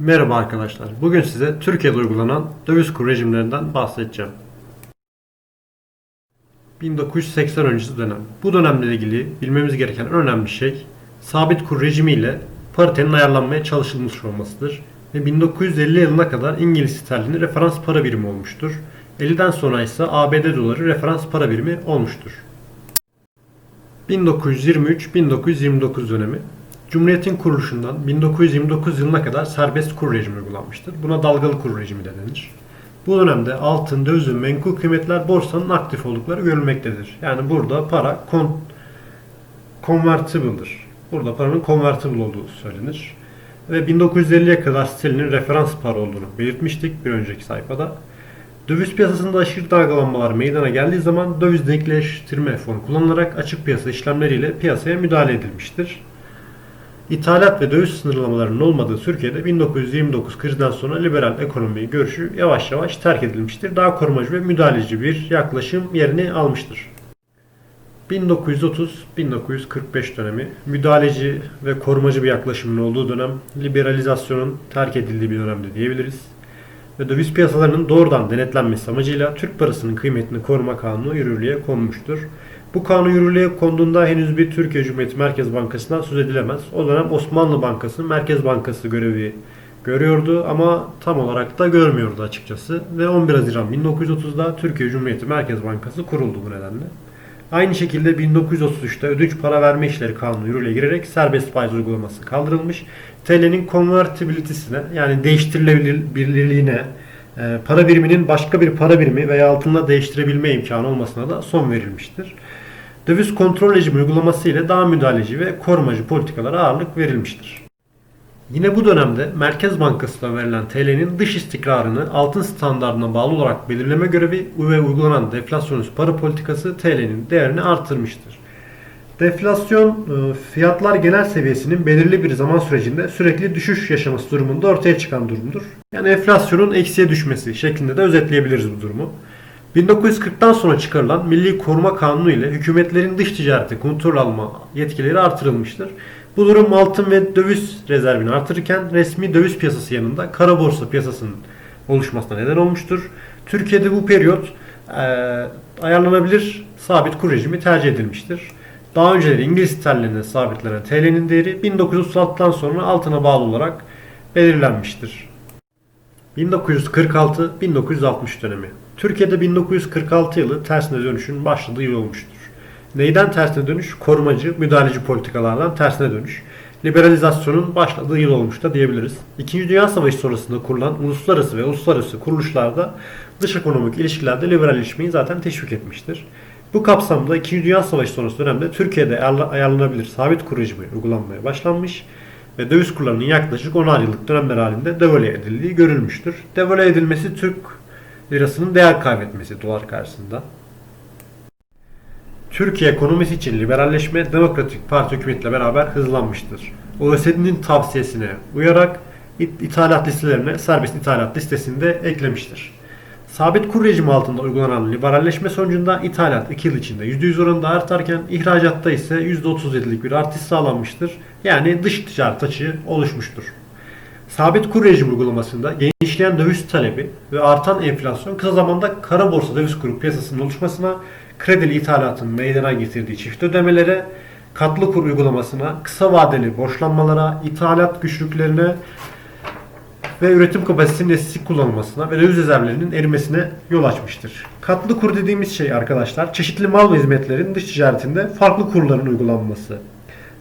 Merhaba arkadaşlar. Bugün size Türkiye'de uygulanan döviz kur rejimlerinden bahsedeceğim. 1980 öncesi dönem. Bu dönemle ilgili bilmemiz gereken en önemli şey sabit kur rejimi ile paritenin ayarlanmaya çalışılmış olmasıdır. Ve 1950 yılına kadar İngiliz sterlini referans para birimi olmuştur. 50'den sonra ise ABD doları referans para birimi olmuştur. 1923-1929 dönemi Cumhuriyet'in kuruluşundan 1929 yılına kadar serbest kur rejimi uygulanmıştır. Buna dalgalı kur rejimi de denir. Bu dönemde altın, döviz ve menkul kıymetler borsanın aktif oldukları görülmektedir. Yani burada para kon, convertible'dır. Burada paranın convertible olduğu söylenir. Ve 1950'ye kadar sterlinin referans para olduğunu belirtmiştik bir önceki sayfada. Döviz piyasasında aşırı dalgalanmalar meydana geldiği zaman döviz denkleştirme fonu kullanılarak açık piyasa işlemleriyle piyasaya müdahale edilmiştir. İthalat ve döviz sınırlamalarının olmadığı Türkiye'de 1929 krizden sonra liberal ekonomi görüşü yavaş yavaş terk edilmiştir. Daha korumacı ve müdahaleci bir yaklaşım yerini almıştır. 1930-1945 dönemi müdahaleci ve korumacı bir yaklaşımın olduğu dönem, liberalizasyonun terk edildiği bir dönemde diyebiliriz. Ve döviz piyasalarının doğrudan denetlenmesi amacıyla Türk parasının kıymetini koruma kanunu yürürlüğe konmuştur. Bu kanun yürürlüğe konduğunda henüz bir Türkiye Cumhuriyeti Merkez Bankası'ndan söz edilemez. O dönem Osmanlı Bankası Merkez Bankası görevi görüyordu ama tam olarak da görmüyordu açıkçası. Ve 11 Haziran 1930'da Türkiye Cumhuriyeti Merkez Bankası kuruldu bu nedenle. Aynı şekilde 1933'te ödünç para verme işleri kanunu yürürlüğe girerek serbest faiz uygulaması kaldırılmış. TL'nin convertibility'sine yani değiştirilebilirliğine, para biriminin başka bir para birimi veya altında değiştirebilme imkanı olmasına da son verilmiştir. Döviz kontrol rejimi uygulaması ile daha müdahaleci ve korumacı politikalara ağırlık verilmiştir. Yine bu dönemde Merkez Bankası'na verilen TL'nin dış istikrarını altın standartına bağlı olarak belirleme görevi ve uygulanan deflasyonist para politikası TL'nin değerini artırmıştır. Deflasyon e, fiyatlar genel seviyesinin belirli bir zaman sürecinde sürekli düşüş yaşaması durumunda ortaya çıkan durumdur. Yani enflasyonun eksiye düşmesi şeklinde de özetleyebiliriz bu durumu. 1940'tan sonra çıkarılan Milli Koruma Kanunu ile hükümetlerin dış ticareti kontrol alma yetkileri artırılmıştır. Bu durum altın ve döviz rezervini artırırken resmi döviz piyasası yanında kara borsa piyasasının oluşmasına neden olmuştur. Türkiye'de bu periyot e, ayarlanabilir sabit kur rejimi tercih edilmiştir. Daha önceleri İngiliz sterlinine sabitlenen TL'nin değeri 1936'dan sonra altına bağlı olarak belirlenmiştir. 1946-1960 dönemi. Türkiye'de 1946 yılı tersine dönüşün başladığı yıl olmuştur. Neyden tersine dönüş? Korumacı, müdahaleci politikalardan tersine dönüş. Liberalizasyonun başladığı yıl olmuş da diyebiliriz. İkinci Dünya Savaşı sonrasında kurulan uluslararası ve uluslararası kuruluşlarda dış ekonomik ilişkilerde liberalleşmeyi zaten teşvik etmiştir. Bu kapsamda 2. Dünya Savaşı sonrası dönemde Türkiye'de ayarlanabilir sabit kur rejimi uygulanmaya başlanmış ve döviz kurlarının yaklaşık 10'ar yıllık dönemler halinde devalüe edildiği görülmüştür. Devalüe edilmesi Türk lirasının değer kaybetmesi dolar karşısında. Türkiye ekonomisi için liberalleşme Demokratik Parti hükümetiyle beraber hızlanmıştır. OECD'nin tavsiyesine uyarak ithalat listelerine serbest ithalat listesinde eklemiştir. Sabit kur rejimi altında uygulanan liberalleşme sonucunda ithalat 2 yıl içinde %100 oranında artarken ihracatta ise %37'lik bir artış sağlanmıştır. Yani dış ticaret açığı oluşmuştur. Sabit kur rejimi uygulamasında genişleyen döviz talebi ve artan enflasyon kısa zamanda kara borsa döviz kuru piyasasının oluşmasına, kredili ithalatın meydana getirdiği çift ödemelere, katlı kur uygulamasına, kısa vadeli borçlanmalara, ithalat güçlüklerine ve üretim kapasitesinin eskisi kullanılmasına ve döviz rezervlerinin erimesine yol açmıştır. Katlı kur dediğimiz şey arkadaşlar çeşitli mal ve hizmetlerin dış ticaretinde farklı kurların uygulanması.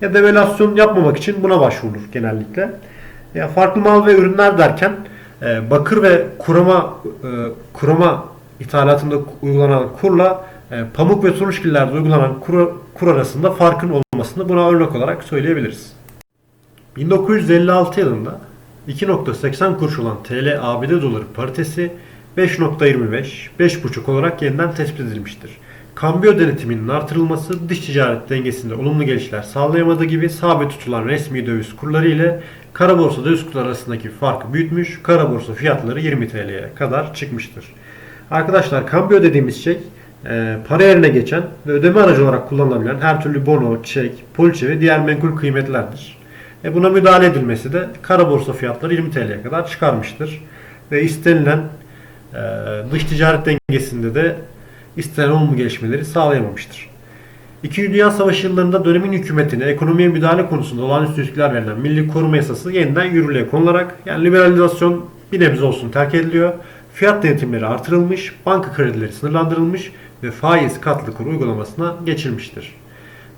Ya devalüasyon yapmamak için buna başvurulur genellikle. Ya farklı mal ve ürünler derken e, bakır ve kurama e, kurama ithalatında uygulanan kurla e, pamuk ve turunçgillerde uygulanan kur, kur arasında farkın olmasını buna örnek olarak söyleyebiliriz. 1956 yılında 2.80 kuruş olan TL ABD doları paritesi 5.25, 5.5 olarak yeniden tespit edilmiştir. Kambiyo denetiminin artırılması dış ticaret dengesinde olumlu gelişler sağlayamadığı gibi sabit tutulan resmi döviz kurları ile kara borsa döviz kurları arasındaki farkı büyütmüş, kara borsa fiyatları 20 TL'ye kadar çıkmıştır. Arkadaşlar kambiyo dediğimiz şey e, para yerine geçen ve ödeme aracı olarak kullanılabilen her türlü bono, çek, poliçe ve diğer menkul kıymetlerdir. E buna müdahale edilmesi de kara borsa fiyatları 20 TL'ye kadar çıkarmıştır. Ve istenilen e, dış ticaret dengesinde de istenen olumlu gelişmeleri sağlayamamıştır. İkinci Dünya Savaşı yıllarında dönemin hükümetine ekonomiye müdahale konusunda olağanüstü yetkiler verilen Milli Koruma Yasası yeniden yürürlüğe konularak yani liberalizasyon bir nebze olsun terk ediliyor. Fiyat denetimleri artırılmış, banka kredileri sınırlandırılmış ve faiz katlı kur uygulamasına geçilmiştir.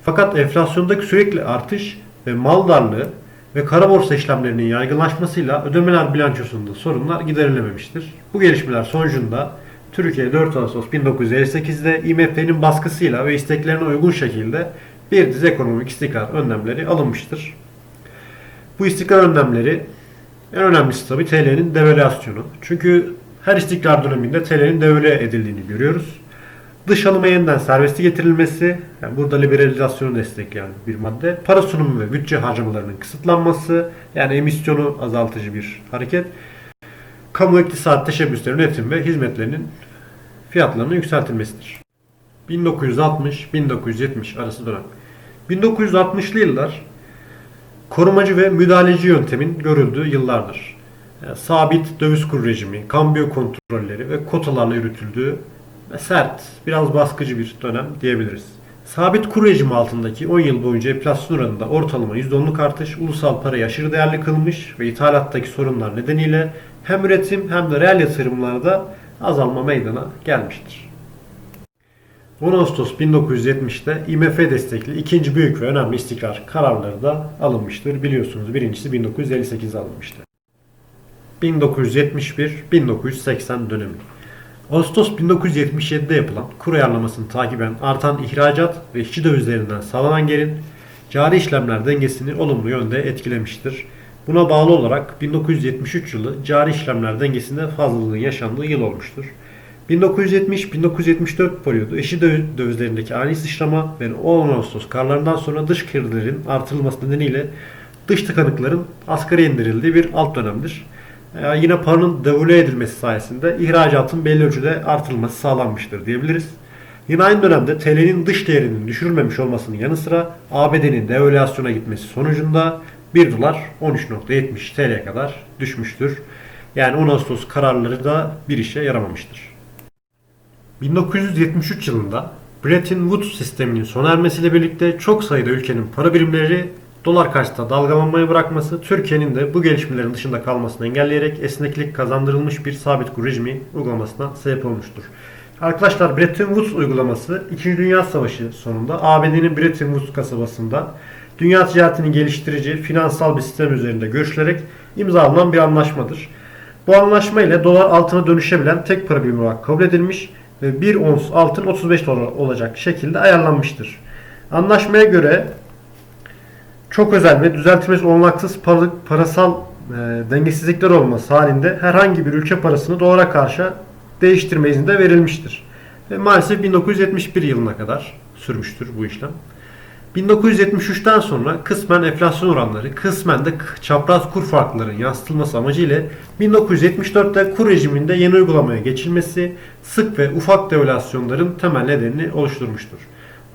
Fakat enflasyondaki sürekli artış ve mal darlığı ve kara borsa işlemlerinin yaygınlaşmasıyla ödemeler bilançosunda sorunlar giderilememiştir. Bu gelişmeler sonucunda Türkiye 4 Ağustos 1958'de IMF'nin baskısıyla ve isteklerine uygun şekilde bir dizi ekonomik istikrar önlemleri alınmıştır. Bu istikrar önlemleri en önemlisi tabi TL'nin devalüasyonu. Çünkü her istikrar döneminde TL'nin devalüe edildiğini görüyoruz. Dış alıma yeniden serbestli getirilmesi, yani burada liberalizasyonu destekleyen bir madde. Para sunumu ve bütçe harcamalarının kısıtlanması, yani emisyonu azaltıcı bir hareket. Kamu iktisat teşebbüsleri üretim ve hizmetlerinin fiyatlarının yükseltilmesidir. 1960-1970 arası dönem. 1960'lı yıllar korumacı ve müdahaleci yöntemin görüldüğü yıllardır. Yani sabit döviz kur rejimi, kambiyo kontrolleri ve kotalarla yürütüldüğü sert, biraz baskıcı bir dönem diyebiliriz. Sabit kur rejimi altındaki 10 yıl boyunca enflasyon oranında ortalama %10'luk artış ulusal parayı aşırı değerli kılmış ve ithalattaki sorunlar nedeniyle hem üretim hem de reel yatırımlarda azalma meydana gelmiştir. 10 Ağustos 1970'te IMF destekli ikinci büyük ve önemli istikrar kararları da alınmıştır. Biliyorsunuz birincisi 1958'de alınmıştı. 1971-1980 dönemi. Ağustos 1977'de yapılan kur ayarlamasını takiben artan ihracat ve işçi dövizlerinden sağlanan gerin cari işlemler dengesini olumlu yönde etkilemiştir. Buna bağlı olarak 1973 yılı cari işlemler dengesinde fazlalığın yaşandığı yıl olmuştur. 1970-1974 periyodu eşi döv- dövizlerindeki ani sıçrama ve 10 Ağustos karlarından sonra dış kredilerin artırılması nedeniyle dış tıkanıkların asgari indirildiği bir alt dönemdir. Ee, yine paranın devalüe edilmesi sayesinde ihracatın belli ölçüde artırılması sağlanmıştır diyebiliriz. Yine aynı dönemde TL'nin dış değerinin düşürülmemiş olmasının yanı sıra ABD'nin devalüasyona gitmesi sonucunda 1 dolar 13.70 TL'ye kadar düşmüştür. Yani 10 Ağustos kararları da bir işe yaramamıştır. 1973 yılında Bretton Woods sisteminin sona ermesiyle birlikte çok sayıda ülkenin para birimleri dolar karşısında dalgalanmayı bırakması Türkiye'nin de bu gelişmelerin dışında kalmasını engelleyerek esneklik kazandırılmış bir sabit kur rejimi uygulamasına sebep olmuştur. Arkadaşlar Bretton Woods uygulaması 2. Dünya Savaşı sonunda ABD'nin Bretton Woods kasabasında dünya ticaretini geliştirici finansal bir sistem üzerinde görüşülerek imzalanan bir anlaşmadır. Bu anlaşma ile dolar altına dönüşebilen tek para birimi olarak kabul edilmiş ve 1 ons altın 35 dolar olacak şekilde ayarlanmıştır. Anlaşmaya göre çok özel ve düzeltilmesi olanaksız para- parasal e, dengesizlikler olması halinde herhangi bir ülke parasını dolara karşı değiştirme izni de verilmiştir. Ve maalesef 1971 yılına kadar sürmüştür bu işlem. 1973'ten sonra kısmen enflasyon oranları, kısmen de çapraz kur farklarının yansıtılması amacıyla 1974'te kur rejiminde yeni uygulamaya geçilmesi sık ve ufak devalüasyonların temel nedenini oluşturmuştur.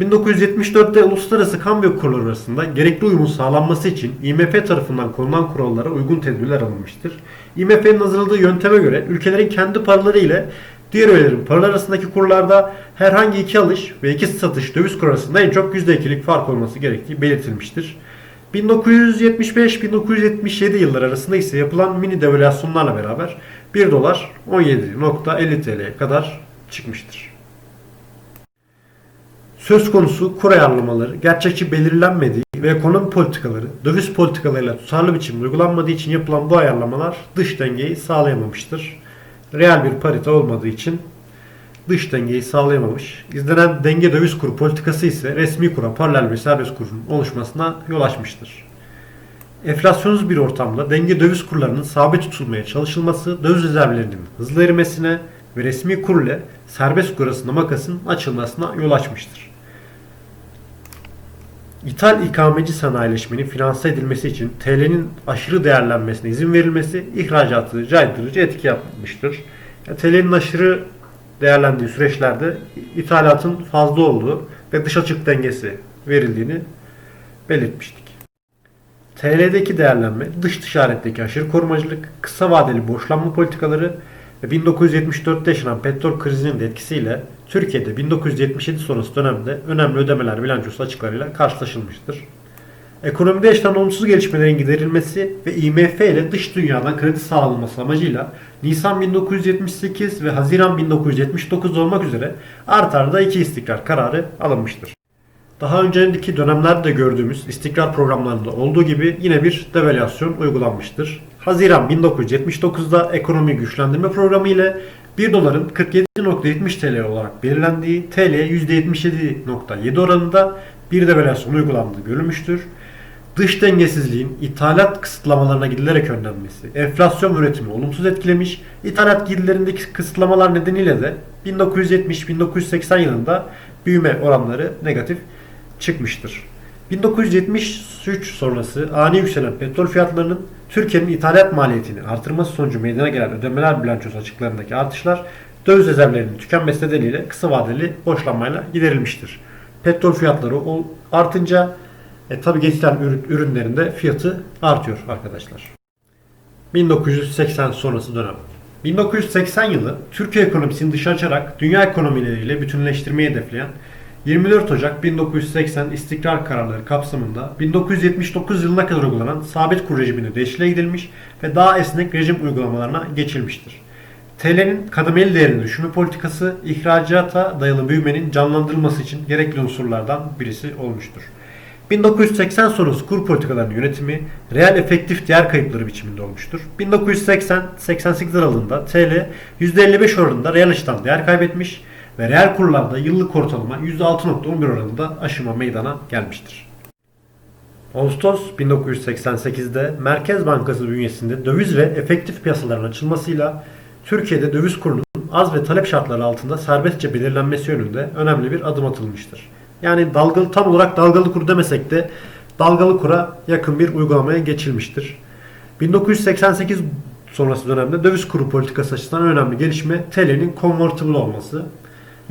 1974'te uluslararası kambiyo kurları arasında gerekli uyumun sağlanması için IMF tarafından konulan kurallara uygun tedbirler alınmıştır. IMF'nin hazırladığı yönteme göre ülkelerin kendi paraları ile diğer üyelerin paralar arasındaki kurlarda herhangi iki alış ve iki satış döviz kur arasında en çok %2'lik fark olması gerektiği belirtilmiştir. 1975-1977 yılları arasında ise yapılan mini devalüasyonlarla beraber 1 dolar 17.50 TL'ye kadar çıkmıştır. Söz konusu kur ayarlamaları gerçekçi belirlenmediği ve ekonomi politikaları döviz politikalarıyla tutarlı biçimde uygulanmadığı için yapılan bu ayarlamalar dış dengeyi sağlayamamıştır. Reel bir parite olmadığı için dış dengeyi sağlayamamış. İzlenen denge döviz kuru politikası ise resmi kura paralel bir serbest kurun oluşmasına yol açmıştır. Enflasyonsuz bir ortamda denge döviz kurlarının sabit tutulmaya çalışılması döviz rezervlerinin hızlı erimesine ve resmi kur ile serbest kur arasında makasın açılmasına yol açmıştır. İthal ikameci sanayileşmenin finanse edilmesi için TL'nin aşırı değerlenmesine izin verilmesi ihracatı caydırıcı etki yapmıştır. Yani TL'nin aşırı değerlendiği süreçlerde ithalatın fazla olduğu ve dış açık dengesi verildiğini belirtmiştik. TL'deki değerlenme, dış ticaretteki aşırı korumacılık, kısa vadeli borçlanma politikaları ve 1974'te yaşanan petrol krizinin de etkisiyle Türkiye'de 1977 sonrası dönemde önemli ödemeler bilançosu açıklarıyla karşılaşılmıştır. Ekonomide yaşanan olumsuz gelişmelerin giderilmesi ve IMF ile dış dünyadan kredi sağlanması amacıyla Nisan 1978 ve Haziran 1979 olmak üzere art arda iki istikrar kararı alınmıştır. Daha önceki dönemlerde gördüğümüz istikrar programlarında olduğu gibi yine bir devalüasyon uygulanmıştır. Haziran 1979'da ekonomi güçlendirme programı ile 1 doların 47.70 TL olarak belirlendiği TL'ye %77.7 oranında bir devalüasyon uygulandığı görülmüştür. Dış dengesizliğin ithalat kısıtlamalarına gidilerek önlenmesi, enflasyon üretimi olumsuz etkilemiş, ithalat girdilerindeki kısıtlamalar nedeniyle de 1970-1980 yılında büyüme oranları negatif çıkmıştır. 1973 sonrası ani yükselen petrol fiyatlarının Türkiye'nin ithalat maliyetini artırması sonucu meydana gelen ödemeler bilançosu açıklarındaki artışlar döviz rezervlerinin tükenmesi nedeniyle kısa vadeli borçlanmayla giderilmiştir. Petrol fiyatları artınca e, tabi ürün, ürünlerin de fiyatı artıyor arkadaşlar. 1980 sonrası dönem. 1980 yılı Türkiye ekonomisini dışa açarak dünya ekonomileriyle bütünleştirmeyi hedefleyen 24 Ocak 1980 istikrar kararları kapsamında 1979 yılına kadar uygulanan sabit kur rejimine değişikliğe gidilmiş ve daha esnek rejim uygulamalarına geçilmiştir. TL'nin kademeli değerini düşürme politikası ihracata dayalı büyümenin canlandırılması için gerekli unsurlardan birisi olmuştur. 1980 sonrası kur politikalarının yönetimi reel efektif değer kayıpları biçiminde olmuştur. 1980-88 aralığında TL %55 oranında reel açıdan değer kaybetmiş ve reel kurlarda yıllık ortalama %6.11 oranında aşıma meydana gelmiştir. Ağustos 1988'de Merkez Bankası bünyesinde döviz ve efektif piyasaların açılmasıyla Türkiye'de döviz kurunun az ve talep şartları altında serbestçe belirlenmesi yönünde önemli bir adım atılmıştır. Yani dalgalı tam olarak dalgalı kur demesek de dalgalı kura yakın bir uygulamaya geçilmiştir. 1988 sonrası dönemde döviz kuru politikası açısından önemli gelişme TL'nin convertible olması.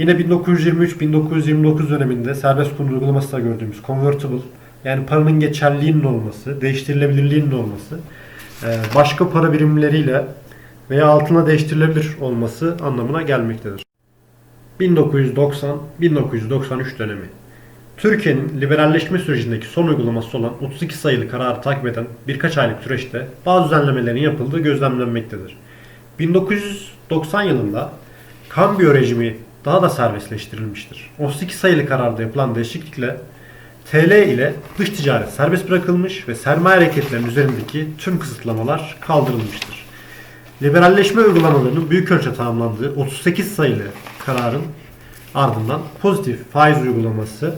Yine 1923-1929 döneminde serbest kur uygulamasında gördüğümüz convertible yani paranın geçerliliğinin olması, değiştirilebilirliğinin olması, e, başka para birimleriyle veya altına değiştirilebilir olması anlamına gelmektedir. 1990-1993 dönemi Türkiye'nin liberalleşme sürecindeki son uygulaması olan 32 sayılı kararı takip eden birkaç aylık süreçte bazı düzenlemelerin yapıldığı gözlemlenmektedir. 1990 yılında kambiyo rejimi daha da serbestleştirilmiştir. 32 sayılı kararda yapılan değişiklikle TL ile dış ticaret serbest bırakılmış ve sermaye hareketlerinin üzerindeki tüm kısıtlamalar kaldırılmıştır. Liberalleşme uygulamalarının büyük ölçüde tamamlandığı 38 sayılı kararın ardından pozitif faiz uygulaması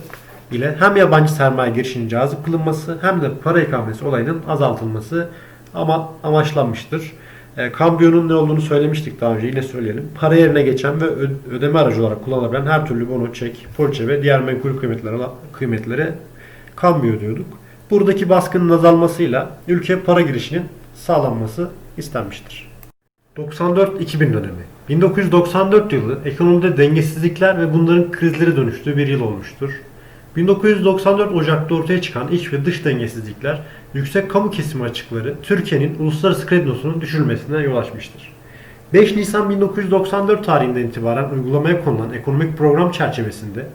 ile hem yabancı sermaye girişinin cazip kılınması hem de para ikamesi olayının azaltılması ama amaçlanmıştır. E, kambiyonun ne olduğunu söylemiştik daha önce yine söyleyelim. Para yerine geçen ve ödeme aracı olarak kullanılabilen her türlü bono, çek, poliçe ve diğer menkul kıymetlere, kıymetlere kambiyo diyorduk. Buradaki baskının azalmasıyla ülke para girişinin sağlanması istenmiştir. 94-2000 dönemi. 1994 yılı ekonomide dengesizlikler ve bunların krizlere dönüştüğü bir yıl olmuştur. 1994 Ocak'ta ortaya çıkan iç ve dış dengesizlikler yüksek kamu kesimi açıkları Türkiye'nin uluslararası kredi notunun düşürülmesine yol açmıştır. 5 Nisan 1994 tarihinden itibaren uygulamaya konulan ekonomik program çerçevesinde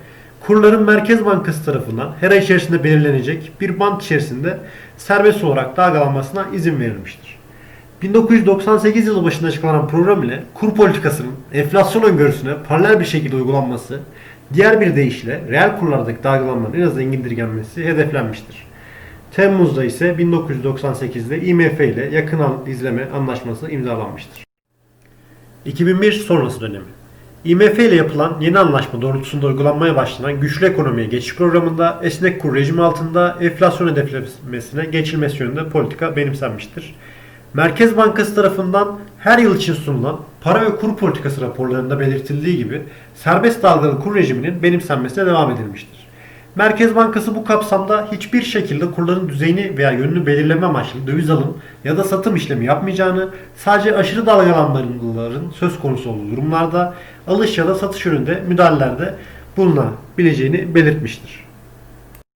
kurların Merkez Bankası tarafından her ay içerisinde belirlenecek bir band içerisinde serbest olarak dalgalanmasına izin verilmiştir. 1998 yılı başında açıklanan program ile kur politikasının enflasyon öngörüsüne paralel bir şekilde uygulanması, diğer bir deyişle reel kurlardaki dalgalanmanın en aza indirgenmesi hedeflenmiştir. Temmuz'da ise 1998'de IMF ile yakın izleme anlaşması imzalanmıştır. 2001 sonrası dönemi. IMF ile yapılan yeni anlaşma doğrultusunda uygulanmaya başlanan güçlü ekonomiye geçiş programında esnek kur rejimi altında enflasyon hedeflemesine geçilmesi yönünde politika benimsenmiştir. Merkez Bankası tarafından her yıl için sunulan para ve kur politikası raporlarında belirtildiği gibi serbest dalgalı kur rejiminin benimsenmesine devam edilmiştir. Merkez Bankası bu kapsamda hiçbir şekilde kurların düzeyini veya yönünü belirleme amaçlı döviz alım ya da satım işlemi yapmayacağını, sadece aşırı dalgalanmaların söz konusu olduğu durumlarda alış ya da satış yönünde müdahalelerde bulunabileceğini belirtmiştir.